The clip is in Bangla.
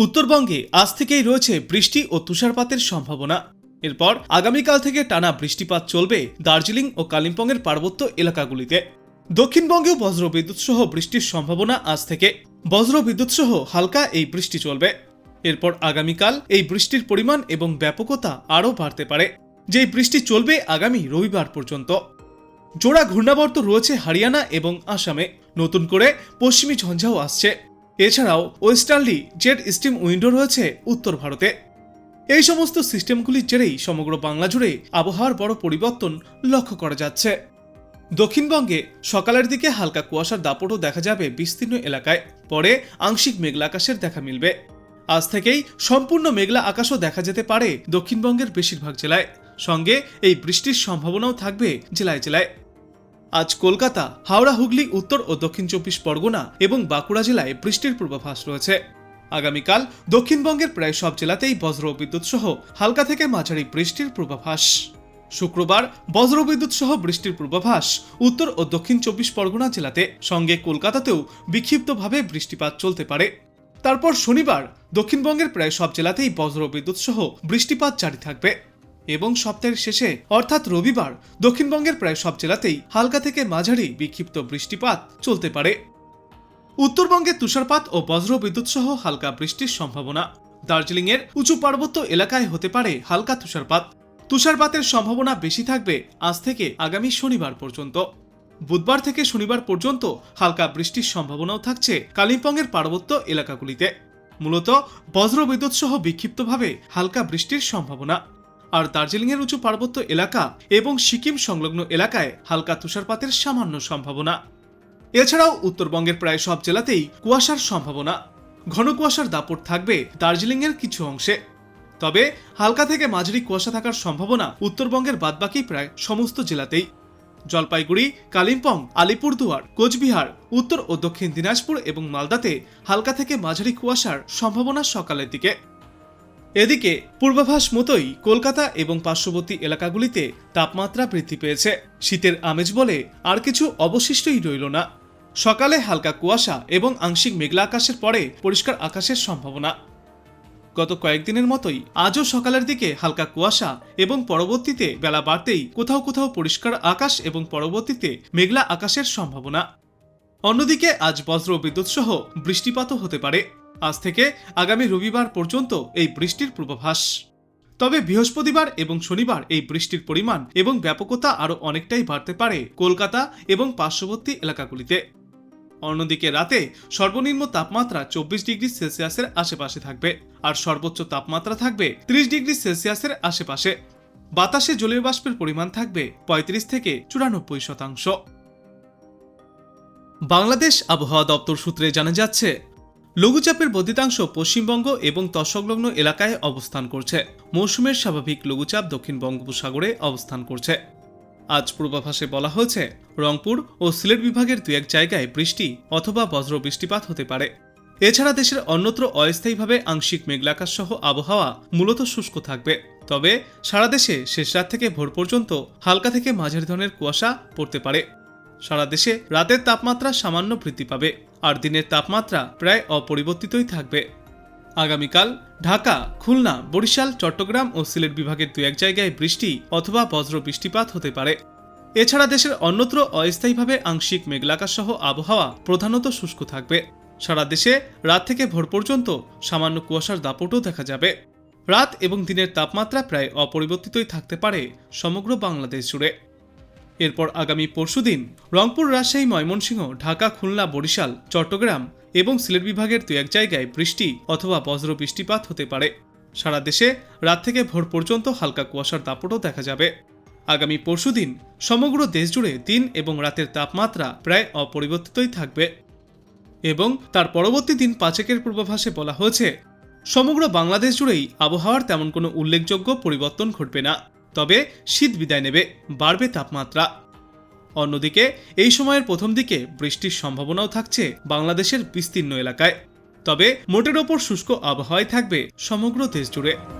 উত্তরবঙ্গে আজ থেকেই রয়েছে বৃষ্টি ও তুষারপাতের সম্ভাবনা। এরপর আগামীকাল থেকে টানা বৃষ্টিপাত চলবে দার্জিলিং ও কালিম্পংয়ের পার্বত্য এলাকাগুলিতে। দক্ষিণবঙ্গেও বজ্রবিদ্যুৎ সহ বৃষ্টির সম্ভাবনা আজ থেকে। বজ্রবিদ্যুৎ সহ হালকা এই বৃষ্টি চলবে। এরপর আগামীকাল এই বৃষ্টির পরিমাণ এবং ব্যাপকতা আরও বাড়তে পারে। যেই বৃষ্টি চলবে আগামী রবিবার পর্যন্ত। জোড়া ঘূর্ণাবর্ত রয়েছে হরিয়ানা এবং আসামে। নতুন করে পশ্চিমী ঝঞ্ঝাও আসছে। এছাড়াও ওয়েস্টার্লি জেট স্টিম উইন্ডো রয়েছে উত্তর ভারতে। এই সমস্ত সিস্টেমগুলির জেরেই সমগ্র বাংলা জুড়ে আবহাওয়ার বড় পরিবর্তন লক্ষ্য করা যাচ্ছে। দক্ষিণবঙ্গে সকালের দিকে হালকা কুয়াশার দাপটও দেখা যাবে বিস্তীর্ণ এলাকায়। পরে আংশিক মেঘলা আকাশের দেখা মিলবে। আজ থেকেই সম্পূর্ণ মেঘলা আকাশও দেখা যেতে পারে দক্ষিণবঙ্গের বেশিরভাগ জেলায়। সঙ্গে এই বৃষ্টির সম্ভাবনাও থাকবে জেলায় জেলায়। আজ কলকাতা, হাওড়া, হুগলি, উত্তর ও দক্ষিণ চব্বিশ পরগনা এবং বাঁকুড়া জেলায় বৃষ্টির পূর্বাভাস রয়েছে। আগামীকাল দক্ষিণবঙ্গের প্রায় সব জেলাতেই বজ্র বিদ্যুৎ সহ হালকা থেকে মাঝারি বৃষ্টির পূর্বাভাস। শুক্রবার বজ্রবিদ্যুৎ সহ বৃষ্টির পূর্বাভাস উত্তর ও দক্ষিণ চব্বিশ পরগনা জেলাতে, সঙ্গে কলকাতাতেও বিক্ষিপ্তভাবে বৃষ্টিপাত চলতে পারে। তারপর শনিবার দক্ষিণবঙ্গের প্রায় সব জেলাতেই বজ্রবিদ্যুৎ সহ বৃষ্টিপাত জারি থাকবে। এবং সপ্তাহের শেষে, অর্থাৎ রবিবার, দক্ষিণবঙ্গের প্রায় সব জেলাতেই হালকা থেকে মাঝারি বিক্ষিপ্ত বৃষ্টিপাত চলতে পারে। উত্তরবঙ্গে তুষারপাত ও বজ্রবিদ্যুৎ সহ হালকা বৃষ্টির সম্ভাবনা। দার্জিলিংয়ের উঁচু পার্বত্য এলাকায় হতে পারে হালকা তুষারপাত। তুষারপাতের সম্ভাবনা বেশি থাকবে আজ থেকে আগামী শনিবার পর্যন্ত। বুধবার থেকে শনিবার পর্যন্ত হালকা বৃষ্টির সম্ভাবনাও থাকছে কালিম্পংয়ের পার্বত্য এলাকাগুলিতে। মূলত বজ্রবিদ্যুৎ সহ বিক্ষিপ্তভাবে হালকা বৃষ্টির সম্ভাবনা। আর দার্জিলিংয়ের উঁচু পার্বত্য এলাকা এবং সিকিম সংলগ্ন এলাকায় হালকা তুষারপাতের সামান্য সম্ভাবনা। এছাড়াও উত্তরবঙ্গের প্রায় সব জেলাতেই কুয়াশার সম্ভাবনা। ঘন কুয়াশার দাপট থাকবে দার্জিলিংয়ের কিছু অংশে। তবে হালকা থেকে মাঝারি কুয়াশা থাকার সম্ভাবনা উত্তরবঙ্গের বাদবাকি প্রায় সমস্ত জেলাতেই। জলপাইগুড়ি, কালিম্পং, আলিপুরদুয়ার, কোচবিহার, উত্তর ও দক্ষিণ দিনাজপুর এবং মালদাতে হালকা থেকে মাঝারি কুয়াশার সম্ভাবনা সকালের দিকে। এদিকে, পূর্বাভাস মতোই কলকাতা এবং পার্শ্ববর্তী এলাকাগুলিতে তাপমাত্রা বৃদ্ধি পেয়েছে। শীতের আমেজ বলে আর কিছু অবশিষ্টই রইল না। সকালে হালকা কুয়াশা এবং আংশিক মেঘলা আকাশের পরে পরিষ্কার আকাশের সম্ভাবনা। গত কয়েকদিনের মতোই আজও সকালের দিকে হালকা কুয়াশা এবং পরবর্তীতে বেলা বাড়তেই কোথাও কোথাও পরিষ্কার আকাশ এবং পরবর্তীতে মেঘলা আকাশের সম্ভাবনা। অন্যদিকে আজ বজ্র বিদ্যুৎ সহ বৃষ্টিপাতও হতে পারে। আজ থেকে আগামী রবিবার পর্যন্ত এই বৃষ্টির পূর্বাভাস। তবে বৃহস্পতিবার এবং শনিবার এই বৃষ্টির পরিমাণ এবং ব্যাপকতা আরও অনেকটাই বাড়তে পারে কলকাতা এবং পার্শ্ববর্তী এলাকাগুলিতে। অন্যদিকে রাতে সর্বনিম্ন তাপমাত্রা চব্বিশ ডিগ্রি সেলসিয়াসের আশেপাশে থাকবে আর সর্বোচ্চ তাপমাত্রা থাকবে ত্রিশ ডিগ্রি সেলসিয়াসের আশেপাশে। বাতাসে জলীয় বাষ্পের পরিমাণ থাকবে পঁয়ত্রিশ থেকে চুরানব্বই শতাংশ। বাংলাদেশ আবহাওয়া দপ্তর সূত্রে জানা যাচ্ছে লঘুচাপের বর্ধিতাংশ পশ্চিমবঙ্গ এবং তৎসংলগ্ন এলাকায় অবস্থান করছে। মৌসুমের স্বাভাবিক লঘুচাপ দক্ষিণ বঙ্গোপসাগরে অবস্থান করছে। আজ পূর্বাভাসে বলা হয়েছে, রংপুর ও সিলেট বিভাগের দু এক জায়গায় বৃষ্টি অথবা বজ্র বৃষ্টিপাত হতে পারে। এছাড়া দেশের অন্যত্র অস্থায়ীভাবে আংশিক মেঘলাকাশ সহ আবহাওয়া মূলত শুষ্ক থাকবে। তবে সারা দেশে শেষ রাত থেকে ভোর পর্যন্ত হালকা থেকে মাঝারি ধরনের কুয়াশা পড়তে পারে। সারা দেশে রাতের তাপমাত্রা সামান্য বৃদ্ধি পাবে। আর দিনের তাপমাত্রা প্রায় অপরিবর্তিতই থাকবে। আগামীকাল ঢাকা, খুলনা, বরিশাল, চট্টগ্রাম ও সিলেট বিভাগের দু এক জায়গায় বৃষ্টি অথবা বজ্র বৃষ্টিপাত হতে পারে। এছাড়া দেশের অন্যত্র অস্থায়ীভাবে আংশিক মেঘলাকাশ সহ আবহাওয়া প্রধানত শুষ্ক থাকবে। সারা দেশে রাত থেকে ভোর পর্যন্ত সামান্য কুয়াশার দাপটও দেখা যাবে। রাত এবং দিনের তাপমাত্রা প্রায় অপরিবর্তিতই থাকতে পারে সমগ্র বাংলাদেশ জুড়ে। এরপর আগামী পরশুদিন রংপুর, রাজশাহী, ময়মনসিংহ, ঢাকা, খুলনা, বরিশাল, চট্টগ্রাম এবং সিলেট বিভাগের দু এক জায়গায় বৃষ্টি অথবা বজ্র বৃষ্টিপাত হতে পারে। সারা দেশে রাত থেকে ভোর পর্যন্ত হালকা কুয়াশার দাপটও দেখা যাবে। আগামী পরশুদিন সমগ্র দেশ জুড়ে দিন এবং রাতের তাপমাত্রা প্রায় অপরিবর্তিতই থাকবে। এবং তার পরবর্তী দিন পাঁচেকের পূর্বাভাসে বলা হয়েছে, সমগ্র বাংলাদেশ জুড়েই আবহাওয়ার তেমন কোনো উল্লেখযোগ্য পরিবর্তন ঘটবে না। তবে শীত বিদায় নেবে, বাড়বে তাপমাত্রা। অন্যদিকে, এই সময়ের প্রথম দিকে বৃষ্টির সম্ভাবনাও থাকছে বাংলাদেশের বিস্তীর্ণ এলাকায়। তবে মোটের ওপর শুষ্ক আবহাওয়ায় থাকবে সমগ্র দেশ জুড়ে